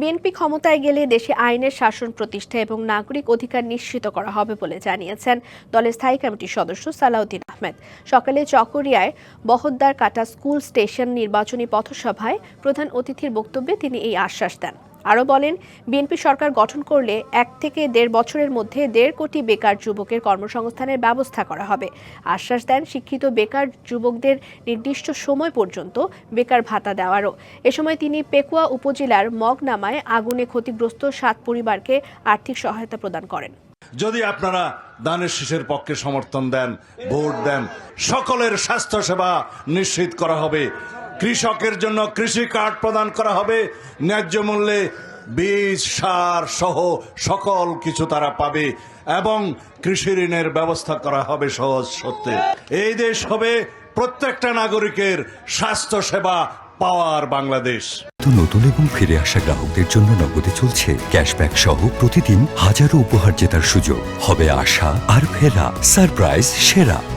BNP ক্ষমতায় গেলে দেশে আইনের শাসন প্রতিষ্ঠা এবং নাগরিক অধিকার নিশ্চিত করা হবে বলে জানিয়েছেন দলের স্থায়ী কমিটির সদস্য সালাউদ্দিন আহমেদ। সকালে চকরিয়ায় বহদ্দার কাটা স্কুল স্টেশন নির্বাচনী পথসভায় প্রধান অতিথির বক্তব্যে তিনি এই আশ্বাস দেন। আরও বলেন, বিএনপি সরকার গঠন করলে এক থেকে দেড় বছরের মধ্যে দেড় কোটি বেকার যুবকের কর্মসংস্থানের ব্যবস্থা করা হবে। আশ্বাস দেন শিক্ষিত বেকার যুবকদের নির্দিষ্ট সময় পর্যন্ত বেকার ভাতা দেওয়ারও। এ সময় তিনি পেকুয়া উপজেলার মগনামায় আগুনে ক্ষতিগ্রস্ত সাত পরিবারকে আর্থিক সহায়তা প্রদান করেন। যদি আপনারা দানের শীষের পক্ষে সমর্থন দেন, ভোট দেন, সকলের স্বাস্থ্য সেবা নিশ্চিত করা হবে। কৃষকের জন্য কৃষি কার্ড প্রদান করা হবে। ন্যায্য মূল্যে বীজ, সার সহ সকল কিছু তারা পাবে এবং কৃষি ঋণের ব্যবস্থা করা হবে সহজ সত্যি। এই দেশ হবে প্রত্যেকটা নাগরিকের স্বাস্থ্য সেবা পাওয়ার বাংলাদেশ। নতুন এবং ফিরে আসা গ্রাহকদের জন্য নগদে চলছে ক্যাশব্যাক সহ প্রতিদিন হাজারো উপহার জেতার সুযোগ। হবে আশা আর ফেরা। সারপ্রাইজ সেরা।